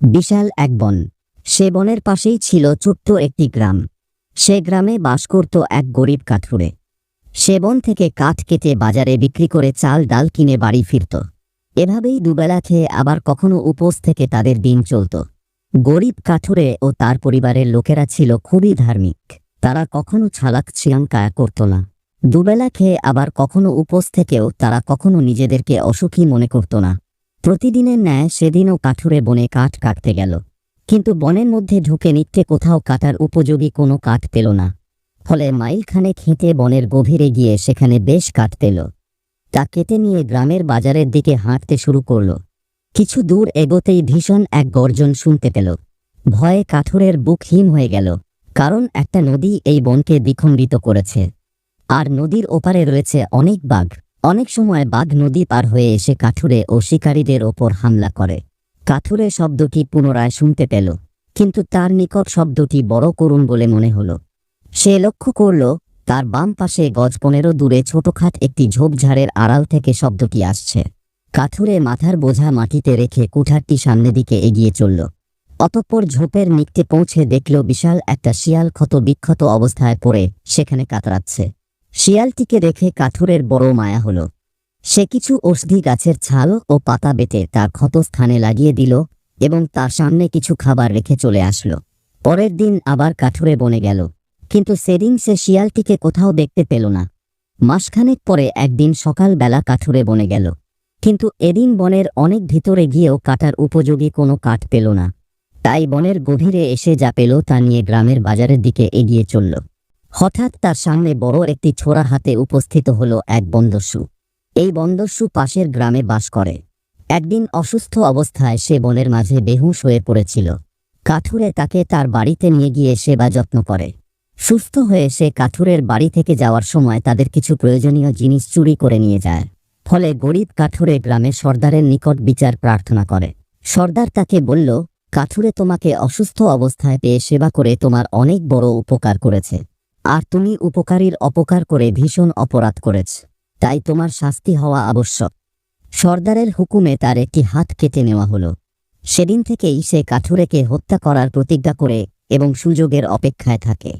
বিশাল এক বন। সে বনের পাশেই ছিল ছোট্ট একটি গ্রাম। সে গ্রামে বাস করত এক গরিব কাঠুরে। সে বন থেকে কাঠ কেটে বাজারে বিক্রি করে চাল, ডাল কিনে বাড়ি ফিরত। এভাবেই দুবেলা খেয়ে আবার কখনো উপোস থেকে তাদের দিন চলত। গরিব কাঠুরে ও তার পরিবারের লোকেরা ছিল খুবই ধার্মিক। তারা কখনো ছালাক ছিয়াঙ্কায়া করত না। দুবেলা খেয়ে আবার কখনো উপোস থেকেও তারা কখনো নিজেদেরকে অসুখী মনে করত না। প্রতিদিনের ন্যায় সেদিনও কাঠুরে বনে কাঠ কাটতে গেল। কিন্তু বনের মধ্যে ঢুকে নিত্যে কোথাও কাটার উপযোগী কোনো কাঠ পেল না। ফলে মাইলখানে খেঁটে বনের গভীরে গিয়ে সেখানে বেশ কাঠ পেল। তা কেটে নিয়ে গ্রামের বাজারের দিকে হাঁটতে শুরু করল। কিছু দূর এগোতেই ভীষণ এক গর্জন শুনতে পেল। ভয়ে কাঠুরের বুক হিম হয়ে গেল, কারণ একটা নদী এই বনকে দ্বিখণ্ডিত করেছে। আর নদীর ওপারে রয়েছে অনেক বাঘ। অনেক সময় বাঘ নদী পার হয়ে এসে কাঠুরে ও শিকারীদের ওপর হামলা করে। কাঠুরে শব্দটি পুনরায় শুনতে পেল, কিন্তু তার নিকট শব্দটি বড় করুণ বলে মনে হল। সে লক্ষ্য করল, তার বাম পাশে গজ পনেরো দূরে ছোটখাট একটি ঝোপঝাড়ের আড়াল থেকে শব্দটি আসছে। কাঠুরে মাথার বোঝা মাটিতে রেখে কুঠারটি সামনে দিকে এগিয়ে চলল। অতঃপর ঝোপের নিকটে পৌঁছে দেখল বিশাল একটা শিয়াল ক্ষত বিক্ষত অবস্থায় পড়ে, সেখানে কাতরাচ্ছে। শিয়ালটিকে রেখে কাঠুরের বড় মায়া হল। সে কিছু ঔষধি গাছের ছাল ও পাতা বেটে তার ক্ষত স্থানে লাগিয়ে দিল এবং তার সামনে কিছু খাবার রেখে চলে আসলো। পরের দিন আবার কাঠুরে বনে গেল, কিন্তু সেদিন সে শিয়ালটিকে কোথাও দেখতে পেল না। মাসখানেক পরে একদিন সকালবেলা কাঠুরে বনে গেল, কিন্তু এদিন বনের অনেক ভিতরে গিয়েও কাটার উপযোগী কোনো কাঠ পেল না। তাই বনের গভীরে এসে যা পেল তা নিয়ে গ্রামের বাজারের দিকে এগিয়ে চলল। হঠাৎ তার সামনে বড় একটি ছোড়া হাতে উপস্থিত হল এক বন্দস্যু এই বন্দস্যু পাশের গ্রামে বাস করে। একদিন অসুস্থ অবস্থায় সে বনের মাঝে বেহুশ হয়ে পড়েছিল। কাঠুরে তাকে তার বাড়িতে নিয়ে গিয়ে সেবা যত্ন করে। সুস্থ হয়ে সে কাঠুরের বাড়ি থেকে যাওয়ার সময় তাদের কিছু প্রয়োজনীয় জিনিস চুরি করে নিয়ে যায়। ফলে গরিব কাঠুরে গ্রামে সর্দারের নিকট বিচার প্রার্থনা করে। সর্দার তাকে বলল, কাঠুরে তোমাকে অসুস্থ অবস্থায় পেয়ে সেবা করে তোমার অনেক বড় উপকার করেছে। আর তুমি উপকারীর অপকার করে ভীষণ অপরাধ করেছ। তাই তোমার শাস্তি হওয়া আবশ্যক। সর্দারের হুকুমে তার একটি হাত কেটে নেওয়া হলো। সেদিন থেকেই সে কাঠুরেকে হত্যা করার প্রতিজ্ঞা করে এবং সুযোগের অপেক্ষায় থাকে।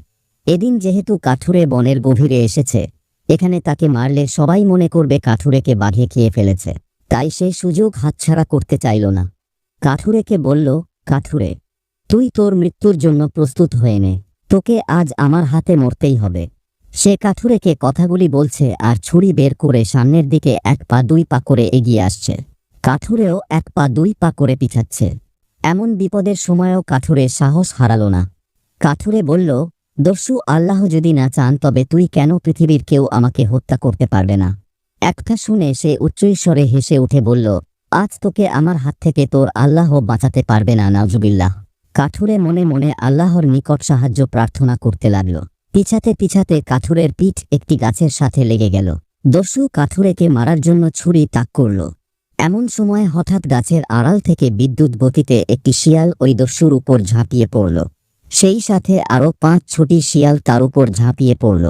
এদিন যেহেতু কাঠুরে বনের গভীরে এসেছে, এখানে তাকে মারলে সবাই মনে করবে কাঠুরেকে বাঘে খেয়ে ফেলেছে। তাই সে সুযোগ হাতছাড়া করতে চাইল না। কাঠুরেকে বলল, কাঠুরে, তুই তোর মৃত্যুর জন্য প্রস্তুত হয়ে নে। তোকে আজ আমার হাতে মরতেই হবে। সে কাঠুরেকে কথাগুলি বলছে আর ছুরি বের করে সামনের দিকে এক পা দুই পা করে এগিয়ে আসছে। কাঠুরেও এক পা দুই পা করে পিছাচ্ছে। এমন বিপদের সময়ও কাঠুরে সাহস হারালো না। কাঠুরে বলল, দস্যু, আল্লাহ যদি না চান, তবে তুই কেন পৃথিবীর কেউ আমাকে হত্যা করতে পারবে না? একটা শুনে সে উচ্চৈস্বরে হেসে উঠে বলল, আজ তোকে আমার হাত থেকে তোর আল্লাহ বাঁচাতে পারবে না নাজুবিল্লাহ কাঠুরে মনে মনে আল্লাহর নিকট সাহায্য প্রার্থনা করতে লাগল। পিছাতে পিছাতে কাঠুরের পিঠ একটি গাছের সাথে লেগে গেল। দস্যু কাঠুরেকে মারার জন্য ছুরি তাক করল। এমন সময় হঠাৎ গাছের আড়াল থেকে বিদ্যুৎ গতিতে একটি শিয়াল ওই দস্যুর উপর ঝাঁপিয়ে পড়ল। সেই সাথে আরও পাঁচ ছটি শিয়াল তার উপর ঝাঁপিয়ে পড়ল।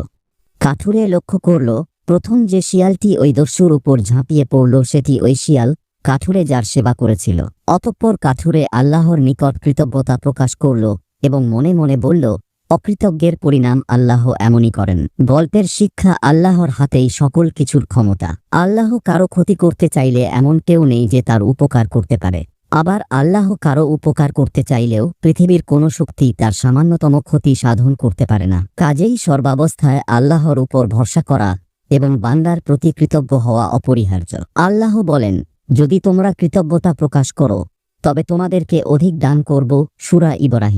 কাঠুরে লক্ষ্য করল, প্রথম যে শিয়ালটি ওই দস্যুর উপর ঝাঁপিয়ে পড়ল সেটি ওই শিয়াল কাঠুরে যার সেবা করেছিল। অতঃপর কাঠুরে আল্লাহর নিকট কৃতজ্ঞতা প্রকাশ করল এবং মনে মনে বলল, অকৃতজ্ঞের পরিণাম আল্লাহ এমনই করেন। গল্পের শিক্ষা আল্লাহর হাতেই সকল কিছুর ক্ষমতা। আল্লাহ কারও ক্ষতি করতে চাইলে এমন কেউ নেই যে তার উপকার করতে পারে। আবার আল্লাহ কারও উপকার করতে চাইলেও পৃথিবীর কোনো শক্তি তার সামান্যতম ক্ষতি সাধন করতে পারে না। কাজেই সর্বাবস্থায় আল্লাহর উপর ভরসা করা এবং বান্দার প্রতি কৃতজ্ঞ হওয়া অপরিহার্য। আল্লাহ বলেন যদি তোমরা কৃতজ্ঞতা প্রকাশ করো তবে তোমাদেরকে অধিক দান করব সুরা ইব্রাহিম।